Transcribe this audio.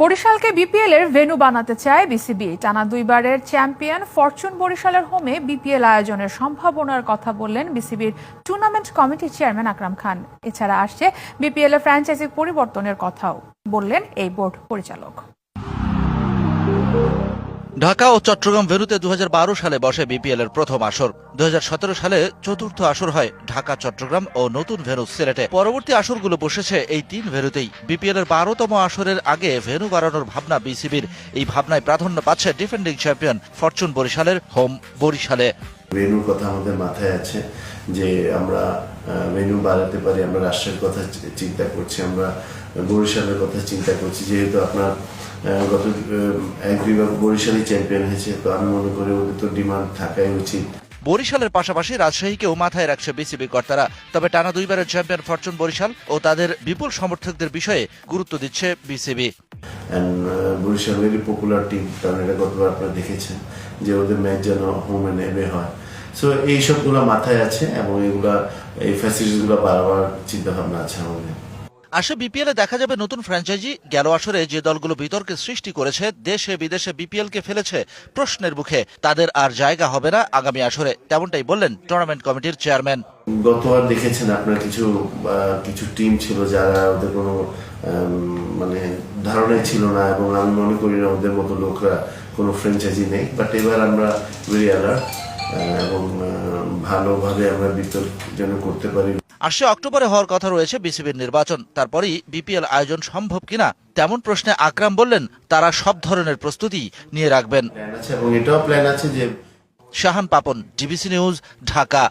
বরিশালকে BPL এর venue বানাতে চায় বিসিবি টানা দুইবারের চ্যাম্পিয়ন ফরচুন বরিশালের হোমে বিপিএল আয়োজনের সম্ভাবনার কথা বললেন বিসিবির টুর্নামেন্ট কমিটির চেয়ারম্যান আকরাম খান। এছাড়া আসছে বিপিএল এর ফ্র্যাঞ্চাইজি পরিবর্তনের কথাও বললেন এই বোর্ড পরিচালক। ঢাকা ও চট্টগ্রাম ভেন্যুতে দু সালে বসে বিপিএল এর প্রথম আসর। দুহাজার সতেরো সালে চতুর্থ আসর হয় ঢাকা, চট্টগ্রাম ও নতুন ভেন্যু সিলেটে। পরবর্তী আসরগুলো বসেছে এই তিন ভেন্যুতেই বিপিএল এর বারোতম আসরের আগে ভেন্যু বাড়ানোর ভাবনা বিসিবির। এই ভাবনায় প্রাধান্য পাচ্ছে ডিফেন্ডিং চ্যাম্পিয়ন ফরচুন বরিশালের হোম বরিশালে। ভেনুর কথা আমাদের মাথায় আছে যে আমরা ভেনু বাড়াতে পারি আমরা রাষ্ট্রের কথা চিন্তা করছি আমরা বরিশালের কথা চিন্তা করছি যেহেতু আপনার গত এক বিভাগ বরিশালই চ্যাম্পিয়ন হয়েছে তো আমি মনে করি ওদের তো ডিমান্ড থাকাই উচিত। বরিশালের পাশাপাশি রাজশাহীকেও মাথায় রাখছে বিসিবি কর্তারা তবে টানা দুইবারের চ্যাম্পিয়ন ফরচুন বরিশাল ও তাদের বিপুল সমর্থকদের বিষয়ে গুরুত্ব দিচ্ছে BCB. And Barishal very popular team কারণ এটা গতবার আপনারা দেখেছেন যে ওদের ম্যাচ যেন হোম এন্ড এবে হয়। সো এই সবগুলো মাথায় আছে এবং এগুলা এই ফ্যাসিলিটিগুলো বারবার চিন্তা ভাবনা আছে আমাদের। আসে বিপিএল এ দেখা যাবে নতুন ফ্র্যাঞ্চাইজি গেল আসরে যে দলগুলো বিতর্কের সৃষ্টি করেছে দেশে বিদেশে বিপিএল কে ফেলেছে প্রশ্নের মুখে। তাদের আর জায়গা হবে না আগামী আসরে তেমনটাই বললেন টুর্নামেন্ট কমিটির চেয়ারম্যান গতবার দেখেছেন আপনার কিছু কিছু টিম ছিল যারা ওদের কোনো মানে ধারণাই ছিল না এবং আমি মনে করি না ওদের মতো লোকরা কোনো ফ্র্যাঞ্চাইজি নেই। বাট এবার আমরা ভেরি অ্যালার্ট এবং ভালোভাবে আমরা বিতর্ক যেন করতে পারি। আসছে অক্টোবরে হওয়ার কথা রয়েছে বিসিবির নির্বাচন। তারপরই বিপিএল আয়োজন সম্ভব কিনা তেমন প্রশ্নে আকরাম বললেন তারা সব ধরনের প্রস্তুতি নিয়ে রাখবেন। এবং এটাও প্ল্যান আছে যে শাহান পাপন ডিবিসি নিউজ ঢাকা।